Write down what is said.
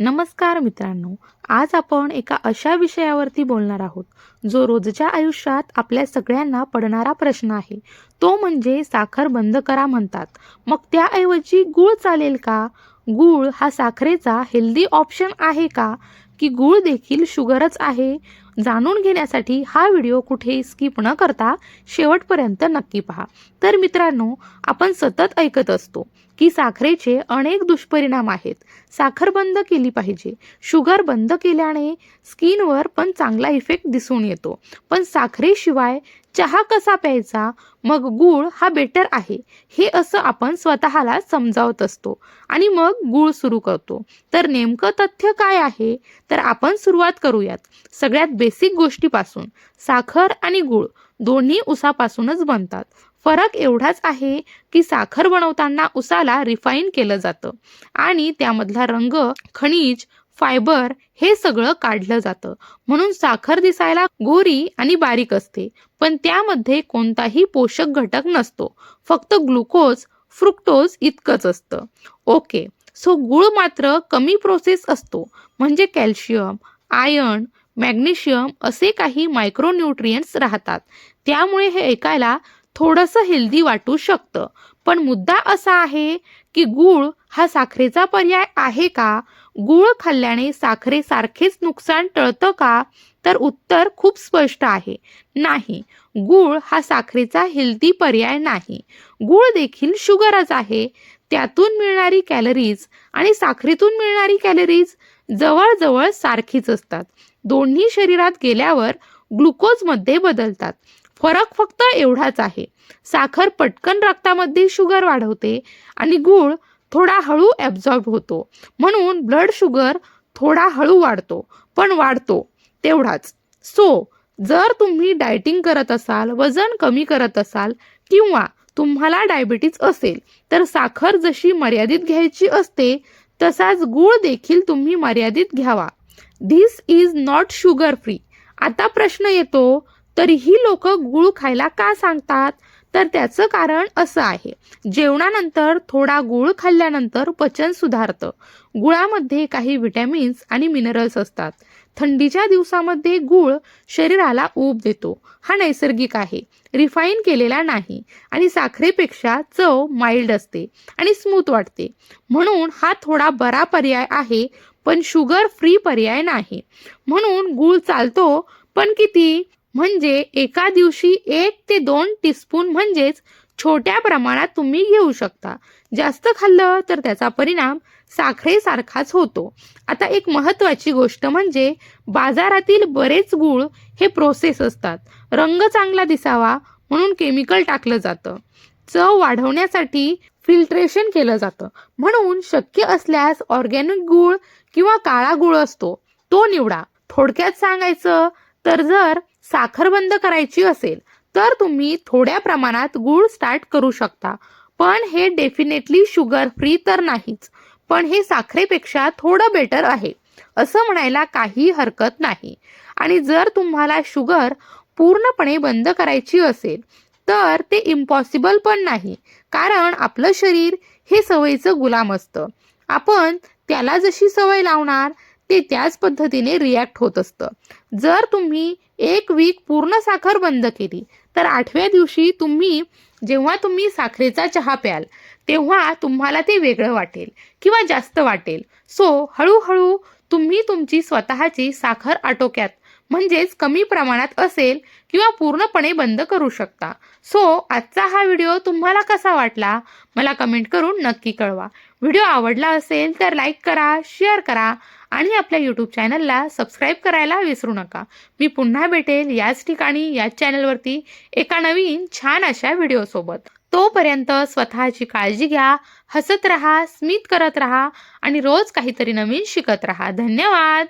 नमस्कार मित्रांनो आज आपण एका अशा विषयावरती बोलणार आहोत जो रोजच्या आयुष्यात आपल्या सगळ्यांना पडणारा प्रश्न आहे. तो म्हणजे साखर बंद करा म्हणतात. मग त्याऐवजी गूळ चालेल का? गूळ हा साखरेचा हेल्दी ऑप्शन आहे का? की गूळ देखील शुगरच आहे? जाणून घेण्यासाठी हा व्हिडिओ कुठेही स्किप न करता शेवटपर्यंत नक्की पहा. तर मित्रांनो आपण सतत ऐकत असतो की साखरेचे अनेक दुष्परिणाम आहेत. साखर बंद केली पाहिजे. शुगर बंद केल्याने स्किनवर पण चांगला इफेक्ट दिसून येतो. पण साखरेशिवाय चहा कसा प्यायचा? मग गूळ हा बेटर आहे. हे असं आपण स्वतःला समजावत असतो. आणि मग गूळ सुरू करतो. तर नेमकं तथ्य काय आहे? तर आपण सुरुवात करूयात. सगळ्यात बेसिक गोष्टीपासून साखर आणि गूळ दोन्ही उसापासूनच बनतात. फरक एवढाच आहे की साखर बनवताना उसाला रिफाईन केलं जातं आणि त्यामधला रंग खनिज फायबर हे सगळं काढलं जातं. म्हणून साखर दिसायला गोरी आणि बारीक असते पण त्यामध्ये कोणताही पोषक घटक नसतो. फक्त ग्लुकोज फ्रुक्टोज इतकंच असतं. ओके सो गुळ मात्र कमी प्रोसेस असतो म्हणजे कॅल्शियम आयर्न मॅग्नेशियम असे काही मायक्रोन्यूट्रियंट्स राहतात. त्यामुळे हे ऐकायला थोडंसं हेल्दी वाटू शकतं. पण मुद्दा असा आहे की गूळ हा साखरेचा पर्याय आहे का? गूळ खाल्ल्याने साखरेसारखेच नुकसान टळतं का? तर उत्तर खूप स्पष्ट आहे. नाही. गूळ हा साखरेचा हेल्दी पर्याय नाही. गूळ देखील शुगरच आहे. त्यातून मिळणारी कॅलरीज आणि साखरेतून मिळणारी कॅलरीज जवळजवळ सारखीच असतात. दोन्ही शरीरात गेल्यावर ग्लुकोजमध्ये बदलतात. फरक फक्त एवढाच आहे. साखर पटकन रक्तामध्ये शुगर वाढवते आणि गूळ थोडा हळू ॲब्झॉर्ब होतो. म्हणून ब्लड शुगर थोडा हळू वाढतो पण वाढतो तेवढाच. सो जर तुम्ही डायटिंग करत असाल वजन कमी करत असाल किंवा तुम्हाला डायबिटीज असेल तर साखर जशी मर्यादित घ्यायची असते तसाच गूळ देखील तुम्ही मर्यादित घ्यावा. This is not sugar free आता प्रश्न येतो तरीही लोक गूळ खायला का सांगतात? तर त्याचं कारण असं आहे. जेवणानंतर थोडा गूळ खाल्ल्यानंतर पचन सुधारतं. गुळामध्ये काही व्हिटॅमिन्स आणि मिनरल्स असतात. थंडीच्या दिवसामध्ये गूळ शरीराला ऊब देतो. हा नैसर्गिक आहे. रिफाईन केलेला नाही आणि साखरेपेक्षा चव माइल्ड असते आणि स्मूथ वाटते. म्हणून हा थोडा बरा पर्याय आहे पण शुगर फ्री पर्याय नाही. म्हणून गूळ चालतो पण किती? म्हणजे एका दिवशी एक ते दोन टीस्पून म्हणजेच छोट्या प्रमाणात तुम्ही घेऊ शकता. जास्त खाल्लं तर त्याचा परिणाम साखरेसारखाच होतो. आता एक महत्त्वाची गोष्ट म्हणजे बाजारातील बरेच गूळ हे प्रोसेस असतात. रंग चांगला दिसावा म्हणून केमिकल टाकलं जातं. चव वाढवण्यासाठी फिल्ट्रेशन केलं जातं. म्हणून शक्य असल्यास ऑर्गॅनिक गूळ किंवा काळा गूळ असतो तो निवडा. थोडक्यात सांगायचं तर जर साखर बंद करायची असेल तर तुम्ही थोड्या प्रमाणात गूळ स्टार्ट करू शकता. पण हे डेफिनेटली शुगर फ्री तर नाहीच. पण हे साखरेपेक्षा थोडं बेटर आहे. असं म्हणायला काही हरकत नाही. आणि जर तुम्हाला शुगर पूर्णपणे बंद करायची असेल तर ते इम्पॉसिबल पण नाही. कारण आपलं शरीर हे सवयीचं गुलाम असतं. आपण त्याला जशी सवय लावणार ते त्याच पद्धतीने रिॲक्ट होत असतं. जर तुम्ही एक वीक पूर्ण साखर बंद केली तर आठव्या दिवशी तुम्ही जेव्हा तुम्ही साखरेचा चहा प्याल तेव्हा तुम्हाला ते वेगळं वाटेल किंवा जास्त वाटेल. सो हळूहळू तुम्ही तुमची स्वतःची साखर आटोक्यात म्हणजेच कमी प्रमाणात असेल किंवा पूर्णपणे बंद करू शकता. सो आजचा हा व्हिडिओ तुम्हाला कसा वाटला? मला कमेंट करून नक्की कळवा. व्हिडिओ आवडला असेल तर लाईक करा शेअर करा आणि आपल्या यूट्यूब चॅनलला सबस्क्राईब करायला विसरू नका. मी पुन्हा भेटेल याच ठिकाणी याच चॅनलवरती एका नवीन छान अशा व्हिडिओसोबत तोपर्यंत स्वतःची काळजी घ्या हसत रहा स्मित करत रहा आणि रोज काहीतरी नवीन शिकत रहा. धन्यवाद!